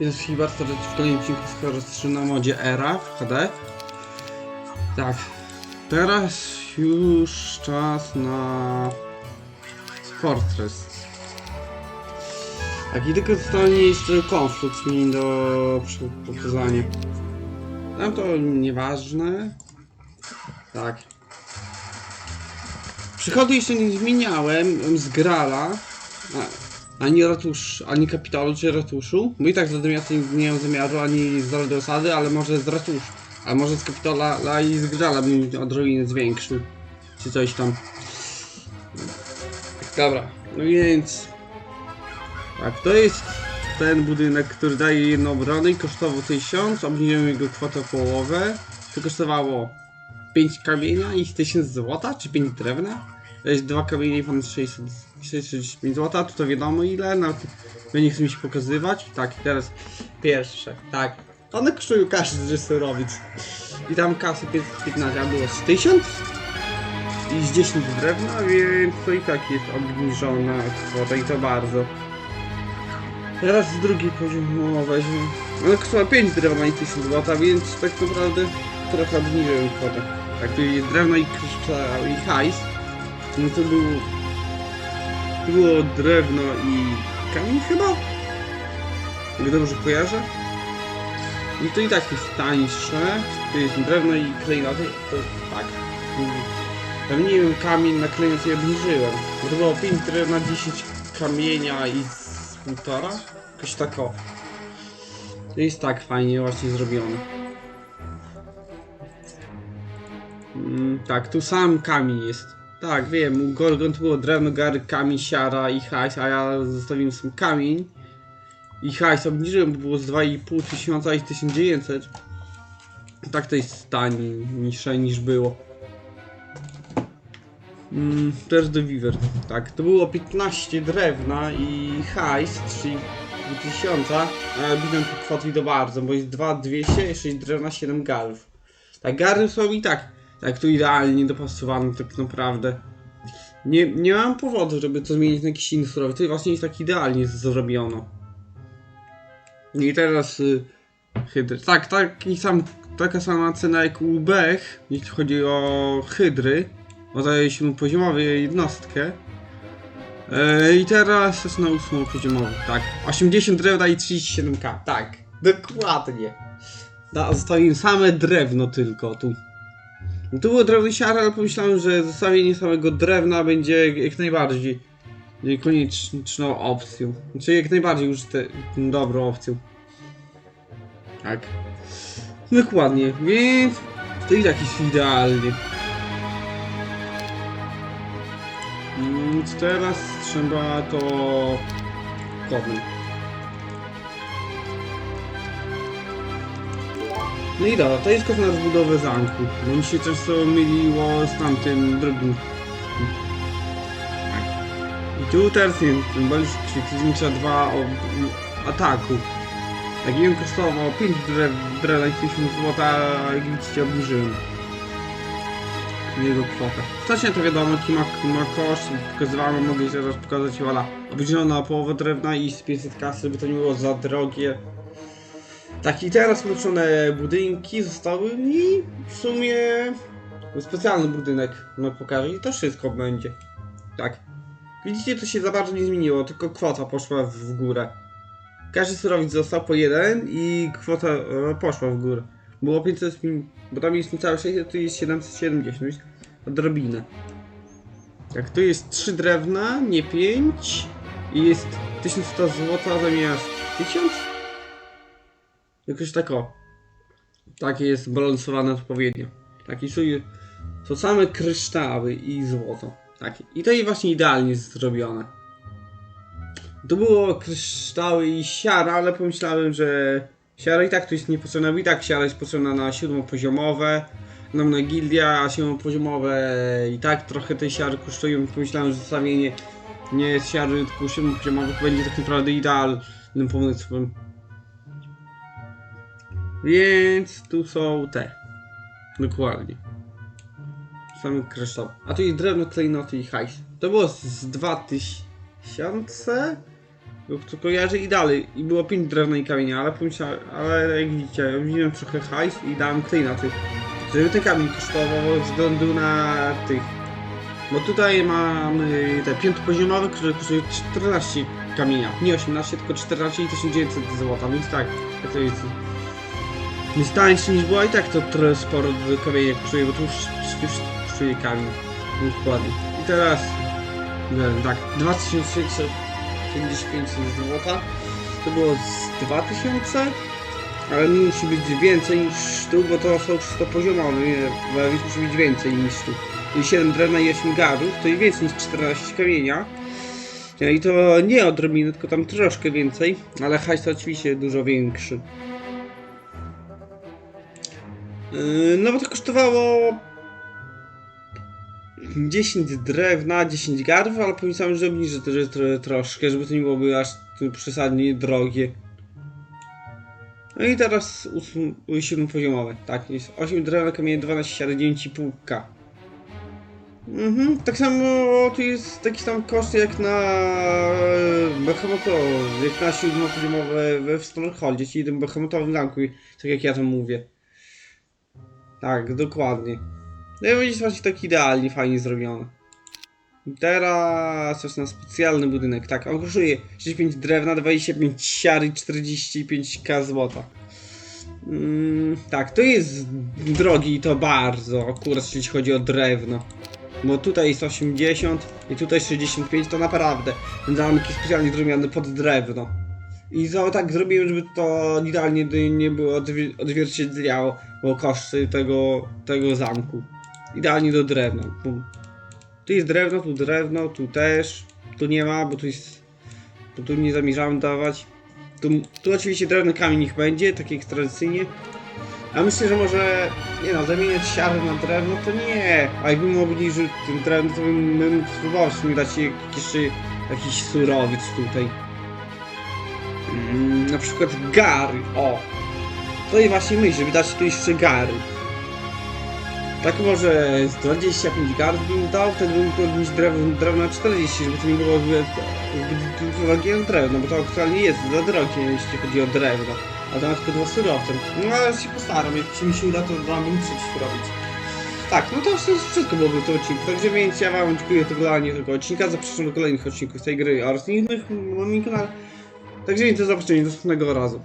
Jest chyba starać w kolejnym odcinku 3 na modzie Era w HD. Tak. Teraz już czas na Fortress. Tak, i tylko zostanie jeszcze konflikt mi do pokazania. Tam to nieważne. Tak. Przychodu jeszcze nie zmieniałem z Grala. Ani ratusz, ani kapitalu czy ratuszu. Bo i tak z miasta nie zmieniałem zamiaru, ani z do osady, ale może z ratuszu. A może z kapitala la i z Grala bym odrobinę zwiększył. Czy coś tam. Dobra, no więc... Tak, to jest ten budynek, który daje jedną obronę i kosztował 1000, obniżyłem jego kwotę o połowę. To kosztowało 5 kamienia i 1000 złota, czy 5 drewna. 2 kamienie 600, 635 złota, to to wiadomo ile, no no nie chcę mi się pokazywać. Tak, teraz pierwsze, tak. One kosztują każdy surowiec. I tam kasy 515, a było z 1000 i z 10 drewna, więc to i tak jest obniżona kwota i to bardzo. Teraz z drugiej poziomu weźmie. Ona kosztowała 5 drewna i 1000 złota, więc tak naprawdę trochę obniżyłem kwotę. Tak, tu jest drewno i kryształ i hajs. No to było... Było drewno i kamień chyba? Jak dobrze kojarzę? No to i tak jest tańsze. Jest drewno i klejnoty. To tak. Pewnie kamień na klejnoty obniżyłem. Bo to było 5 drewna, 10 kamienia i z półtora? Jakoś tak o. To jest tak fajnie właśnie zrobione. Mm, tak, tu sam kamień jest. Tak, wiem, u Gorgon to było drewno, gary, kamień, siara i hajs, a ja zostawiłem sam kamień. I hajs obniżyłem, bo było z 2,5 tysiąca i 1900. Tak to jest tańsze niż było. Mm, też do Weaver. Tak, to było 15 drewna i hajs 3000, a biłem tu kwotę do bardzo, bo jest 2200, 6 drewna, 7 galów. Tak, gary są i tak, tak tu idealnie dopasowane tak naprawdę. Nie, nie mam powodu, żeby to zmienić na jakiś inny surowiec, to właśnie jest tak idealnie zrobiono. I teraz y, hydry. Tak, sam, taka sama cena jak u Bech, jeśli chodzi o hydry. Bo daje się poziomowy jednostkę. E, I teraz jest na ósmą poziomowy. Tak. 80 drewna i 37k. Tak. Dokładnie. Da, zostawiłem same drewno tylko tu. Tu było drewno siara, ale pomyślałem, że zostawienie samego drewna będzie jak najbardziej konieczną opcją. Znaczy jak najbardziej już te, dobrą opcją. Tak. Dokładnie, więc to tak jest idealnie. Więc teraz trzeba to kodem. No i dobra, to jest kod na rozbudowę zamku. Bo mi się często myliło z tamtym drugim. Tak. I tu teraz nie wiem, symbol zwiększa 2 o ataku. Jak ją kosztował 5 drewna i 1000 złota, jak widzicie obniżyłem jego kwotę. Wcześniej to wiadomo, jaki ma, ma koszt, pokazywałem, mogę teraz pokazać, voilà, obniżono na połowę drewna i z 500 kasy, by to nie było za drogie. Tak i teraz ulepszone budynki zostały i w sumie specjalny budynek no pokażę i to wszystko będzie. Tak. Widzicie, to się za bardzo nie zmieniło, tylko kwota poszła w górę. Każdy surowiec został po jeden i kwota e, poszła w górę. Było 500, min- bo tam jest niecałe 600, tu jest 770, więc odrobinę. Jak tu jest 3 drewna, nie 5 i jest 1100 zł zamiast 1000? Jakoś tak o. Takie jest balansowane odpowiednio. Taki są, są same kryształy i złoto. Takie. I to jest właśnie idealnie zrobione. To było kryształy i siara, ale pomyślałem, że siara i tak tu jest niepotrzebna, bo i tak siara jest potrzebna na siódmopoziomowe, nam na gildia, siódmopoziomowe i tak trochę tej siary kosztują, pomyślałem, że zostawienie nie siary, tylko siódmopoziomowych będzie tak naprawdę idealnym pomysłem. Więc tu są te. Dokładnie. Same kryształy. A tu jest drewno, klejnoty i hajs. To było z 2000? co kojarzy i dalej. I było 5 drewna i kamienia, ale pomyślałem, ale jak widzicie, wziąłem trochę hajs i dałem klej na tych. Żeby ten kamień kosztował ze względu na tych. Bo tutaj mamy te piętopoziomowe, które kosztują 14 kamienia. Nie 18, tylko 14 i to są 900 zł, więc tak, to jest. Jest tańsze niż była i tak to trochę sporo kamienia kosztuje, bo tu już, już kosztuje kamień. Dokładnie. I teraz, nie, tak, 2655 zł. To było z 2000, ale musi być więcej niż tu, bo to są 100 poziomowe, więc musi być więcej niż tu. I 7 drewna i 8 garów, to i więcej niż 14 kamienia. I to nie odrobinę, tylko tam troszkę więcej, ale hajs to oczywiście dużo większy. Yy, No bo to kosztowało 10 drewna, 10 garów, ale pomyślałem, że obniżę to że tro, troszkę, żeby to nie byłoby aż przesadnie drogie. No i teraz 7 poziomowe. Tak, jest 8 drewna, kamienie 12, siary 9,5k. Mhm, tak samo tu jest taki sam koszt jak na Behemotowo, jak na 7 poziomowe we Strongholdzie, czyli tym Behemotowym ganku, tak jak ja to mówię. Tak, dokładnie. No i będzie właśnie tak idealnie, fajnie zrobione. Teraz czas na specjalny budynek. Tak, on kosztuje 65 drewna, 25 siary, 45k złota. Mm, tak, to jest drogi i to bardzo, akurat jeśli chodzi o drewno. Bo tutaj jest 80 i tutaj 65, to naprawdę jest specjalnie zrobiony pod drewno. I za, tak zrobiłem, żeby to idealnie nie było odzwierciedlało koszty tego, tego zamku. Idealnie do drewna. Bum. Tu jest drewno, tu drewno, tu też. Tu nie ma, bo tu jest. Bo tu nie zamierzałem dawać. Tu, tu oczywiście drewny kamień niech będzie, tak jak tradycyjnie. A myślę, że może. Nie no, zamieniać siarę na drewno to nie. A jakbym obniżył ten drewno, to bym, bym spróbował w sumie dać jakiś surowiec tutaj. Na przykład gary. O! To i właśnie myśl, żeby dać tu jeszcze gary. Tak może z 25 gard bym dał, wtedy bym podnieść drewno, drewno na 40, żeby to nie było zbyt, drogie drewno, bo to aktualnie jest za drogie, jeśli chodzi o drewno. A to na tylko dwa surowce. No ale się postaram, jak mi się uda, to bym trzeci robić. Tak, no to wszystko byłoby w tym odcinku. Także więc ja wam dziękuję za oglądanie tego odcinka, zapraszam do kolejnych odcinków tej gry oraz innych na moim kanale. Także więc do zobaczenia następnego razu.